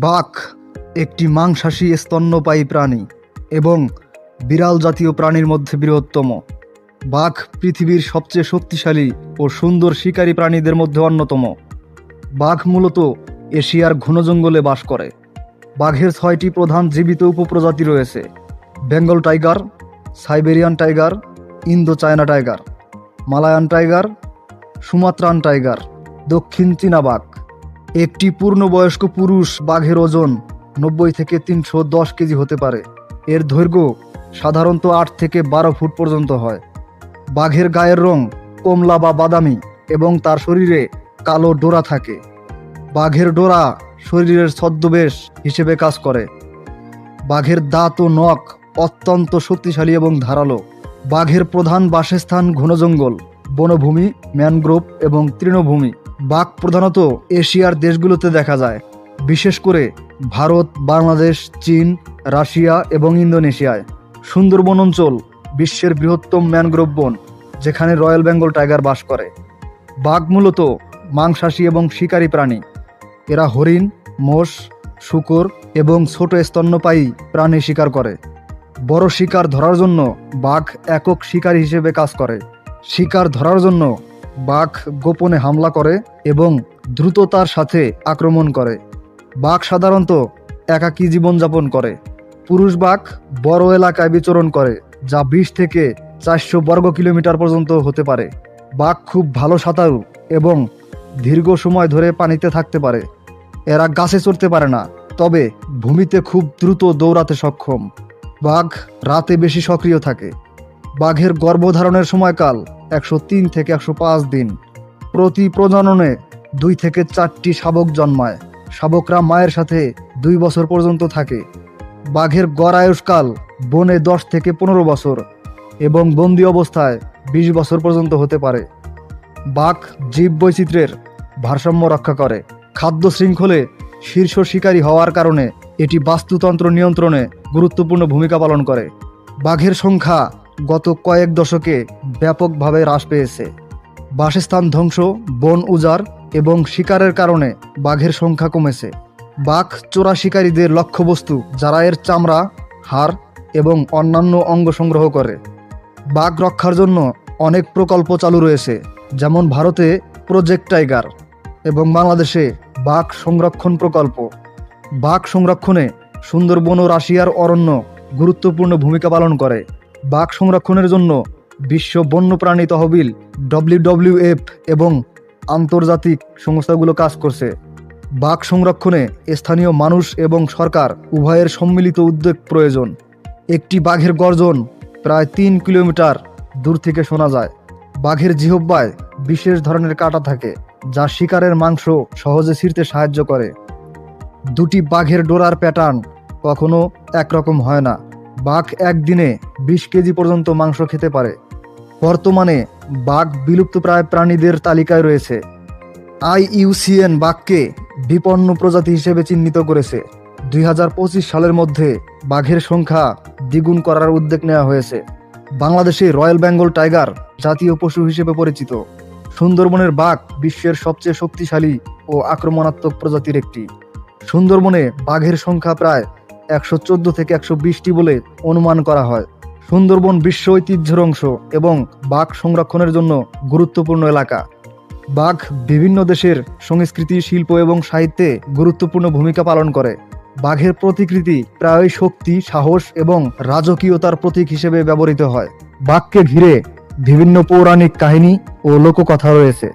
বাঘ একটি মাংসাশী স্তন্যপায়ী প্রাণী এবং বিড়াল জাতীয় প্রাণীর মধ্যে বৃহত্তম। বাঘ পৃথিবীর সবচেয়ে শক্তিশালী ও সুন্দর শিকারী প্রাণীদের মধ্যে অন্যতম। বাঘ মূলত এশিয়ার ঘন জঙ্গলে বাস করে। বাঘের ছয়টি প্রধান জীবিত উপপ্রজাতি রয়েছে, Bengal tiger, Siberian tiger Indo China tiger, Malayan tiger, Sumatran tiger, দক্ষিণ চীনা বাঘ। একটি পূর্ণবয়স্ক পুরুষ বাঘের ওজন নব্বই থেকে তিনশো দশ কেজি হতে পারে। এর দৈর্ঘ্য সাধারণত আট থেকে বারো ফুট পর্যন্ত হয়। বাঘের গায়ের রং কমলা বা বাদামি এবং তার শরীরে কালো ডোরা থাকে। বাঘের ডোরা শরীরের ছদ্মবেশ হিসেবে কাজ করে। বাঘের দাঁত ও নখ অত্যন্ত শক্তিশালী এবং ধারালো। বাঘের প্রধান বাসস্থান ঘন জঙ্গল, বনভূমি, ম্যানগ্রোভ এবং তৃণভূমি। বাঘ প্রধানত এশিয়ার দেশগুলোতে দেখা যায়, বিশেষ করে ভারত, বাংলাদেশ, চীন, রাশিয়া এবং ইন্দোনেশিয়ায়। সুন্দরবন অঞ্চল বিশ্বের বৃহত্তম ম্যানগ্রোভ বন, যেখানে রয়্যাল বেঙ্গল টাইগার বাস করে। বাঘ মূলত মাংসাশী এবং শিকারী প্রাণী। এরা হরিণ, মোষ, শূকর এবং ছোট স্তন্যপায়ী প্রাণী শিকার করে। বড় শিকার ধরার জন্য বাঘ একক শিকারী হিসেবে কাজ করে। শিকার ধরার জন্য বাঘ গোপনে হামলা করে এবং দ্রুততার সাথে আক্রমণ করে। বাঘ সাধারণত একাকী জীবনযাপন করে। পুরুষ বাঘ বড় এলাকায় বিচরণ করে, যা বিশ থেকে চারশো বর্গ কিলোমিটার পর্যন্ত হতে পারে। বাঘ খুব ভালো সাঁতারু এবং দীর্ঘ সময় ধরে পানিতে থাকতে পারে। এরা গাছে চড়তে পারে না, তবে ভূমিতে খুব দ্রুত দৌড়াতে সক্ষম। বাঘ রাতে বেশি সক্রিয় থাকে। বাঘের গর্ভধারণের সময়কাল একশো তিন থেকে একশো পাঁচ দিন। প্রতি প্রজননে দুই থেকে চারটি শাবক জন্মায়। শাবকরা মায়ের সাথে দুই বছর পর্যন্ত থাকে। বাঘের গড় আয়ুষ্কাল বনে দশ থেকে পনেরো বছর এবং বন্দি অবস্থায় বিশ বছর পর্যন্ত হতে পারে। বাঘ জীব বৈচিত্র্যের ভারসাম্য রক্ষা করে। খাদ্য শৃঙ্খলে শীর্ষ শিকারী হওয়ার কারণে এটি বাস্তুতন্ত্র নিয়ন্ত্রণে গুরুত্বপূর্ণ ভূমিকা পালন করে। বাঘের সংখ্যা গত কয়েক দশকে ব্যাপকভাবে হ্রাস পেয়েছে। বাসস্থান ধ্বংস, বন উজাড় এবং শিকারের কারণে বাঘের সংখ্যা কমেছে। বাঘ চোরা শিকারীদের লক্ষ্যবস্তু যারা এর চামড়া, হাড় এবং অন্যান্য অঙ্গ সংগ্রহ করে। বাঘ রক্ষার জন্য অনেক প্রকল্প চালু রয়েছে, যেমন ভারতে প্রজেক্ট টাইগার এবং বাংলাদেশে বাঘ সংরক্ষণ প্রকল্প। বাঘ সংরক্ষণে সুন্দরবন ও রাশিয়ার অরণ্য গুরুত্বপূর্ণ ভূমিকা পালন করে। বাঘ সংরক্ষণের জন্য বিশ্ব বন্যপ্রাণী তহবিল ডব্লিউডব্লিউএফ এবং আন্তর্জাতিক সংস্থাগুলো কাজ করছে। বাঘ সংরক্ষণে স্থানীয় মানুষ এবং সরকার উভয়ের সম্মিলিত উদ্যোগ প্রয়োজন। একটি বাঘের গর্জন প্রায় তিন কিলোমিটার দূর থেকে শোনা যায়। বাঘের জিহব্বায় বিশেষ ধরনের কাঁটা থাকে, যা শিকারের মাংস সহজে ছিঁড়তে সাহায্য করে। দুটি বাঘের ডোরার প্যাটার্ন কখনো একরকম হয় না। বাঘ একদিনে বিশ কেজি পর্যন্ত মাংস খেতে পারে। বর্তমানে বাঘ বিলুপ্তপ্রায় প্রাণীদের তালিকায় রয়েছে। আই আইইউসিএন বাঘকে বিপন্ন প্রজাতি হিসেবে চিহ্নিত করেছে। দুই হাজার পঁচিশ সালের মধ্যে বাঘের সংখ্যা দ্বিগুণ করার উদ্যোগ নেওয়া হয়েছে। বাংলাদেশে রয়্যাল বেঙ্গল টাইগার জাতীয় পশু হিসেবে পরিচিত। সুন্দরবনের বাঘ বিশ্বের সবচেয়ে শক্তিশালী ও আক্রমণাত্মক প্রজাতির একটি। সুন্দরবনে বাঘের সংখ্যা প্রায় একশো চোদ্দ থেকে একশো বিশটি বলে অনুমান করা হয়। সুন্দরবন বিশ্ব ঐতিহ্যের অংশ এবং বাঘ সংরক্ষণের জন্য গুরুত্বপূর্ণ এলাকা। বাঘ বিভিন্ন দেশের সংস্কৃতি, শিল্প এবং সাহিত্যে গুরুত্বপূর্ণ ভূমিকা পালন করে। বাঘের প্রতিকৃতি প্রায় শক্তি, সাহস এবং রাজকীয়তার প্রতীক হিসেবে ব্যবহৃত হয়। বাঘকে ঘিরে বিভিন্ন পৌরাণিক কাহিনী ও লোককথা রয়েছে।